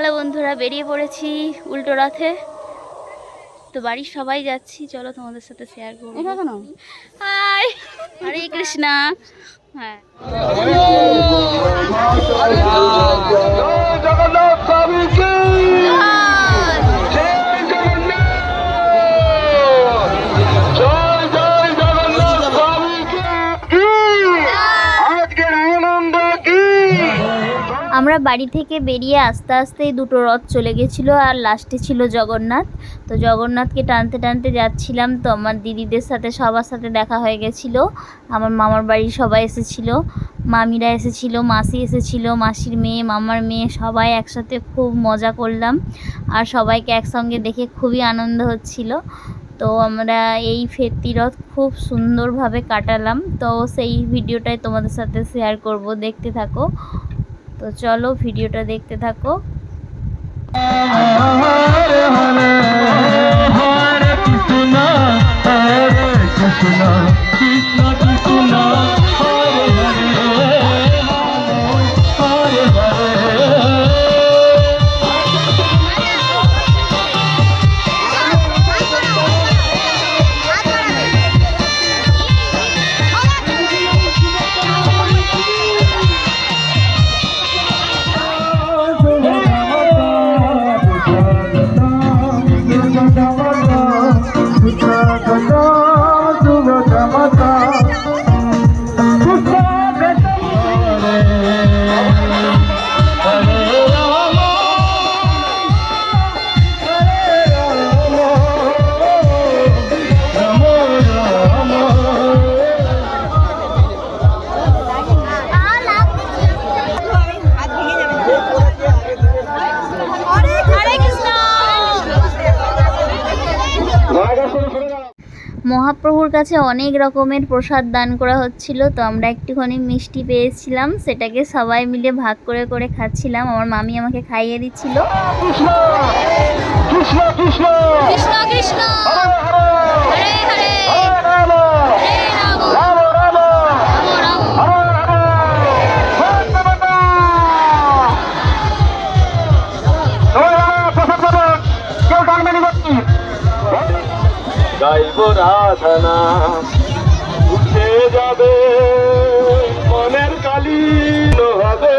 Hello বন্ধুরা বেরিয়ে পড়েছি উল্টো রথে। তো বাড়ির সবাই যাচ্ছি চলো তোমাদের সাথে শেয়ার করব। কেন হাই হরে কৃষ্ণা। হ্যাঁ। আমরা বাড়ি থেকে বেরিয়ে আস্তে আস্তেই দুটো রথ চলে গেছিল আর লাস্টে ছিল জগন্নাথ। তো জগন্নাথকে টানতে টানতে যাচ্ছিলাম তো আমার দিদিদের সাথে, সবার সাথে দেখা হয়ে গেছিল। আমার মামার বাড়ির সবাই এসেছিল। মামিরা এসেছিল, মাসি এসেছিল, মাসির মেয়ে, মামার মেয়ে, সবাই একসাথে খুব মজা করলাম। আর সবাইকে একসঙ্গে দেখে খুবই আনন্দ হচ্ছিল। তো আমরা এই ফেরতি রথ খুব সুন্দরভাবে কাটালাম। তো সেই ভিডিওটাই তোমাদের সাথে শেয়ার করব। দেখতে থাকো। তো চলো ভিডিওটা দেখতে থাকো। মহাপ্রভুর কাছে অনেক রকমের প্রসাদ দান করা হচ্ছিল তো আমরা একটুখানি মিষ্টি পেয়েছিলাম সেটাকে সবাই মিলে ভাগ করে করে খাচ্ছিলাম। আমার মামি আমাকে খাইয়ে দিচ্ছিল। কৃষ্ণ কৃষ্ণ কৃষ্ণ। কৃষ্ণ হরে হরে হরে। হরে গাইব রাধনা উঠে যাবে মনের কালি হবে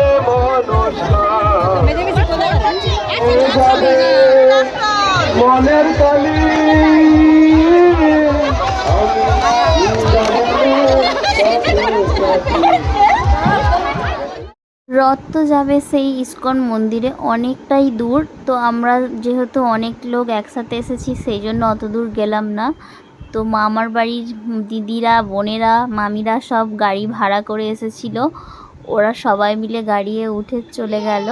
যাবে মনের কালি রথ তো যাবে সেই ইস্কন মন্দিরে অনেকটাই দূর। তো আমরা যেহেতু অনেক লোক একসাথে এসেছি সেই জন্য অত দূর গেলাম না। তো মামার বাড়ির দিদিরা বোনেরা মামিরা সব গাড়ি ভাড়া করে এসেছিল। ওরা সবাই মিলে গাড়িয়ে উঠে চলে গেল।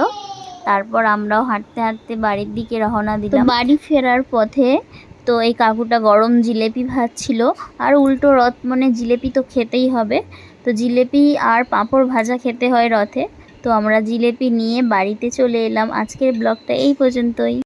তারপর আমরাও হাঁটতে হাঁটতে বাড়ির দিকে রওনা দিলাম। বাড়ি ফেরার পথে তো এই কাকুটা গরম জিলেপি ভাজছিল আর উল্টো রথ মানে জিলেপি তো খেতেই হবে। তো জিলেপি আর পাঁপড় ভাজা খেতে হয় রথে। তো আমরা জিলেপি নিয়ে বাড়িতে চলে এলাম। আজকের ব্লগটা এই পর্যন্তই।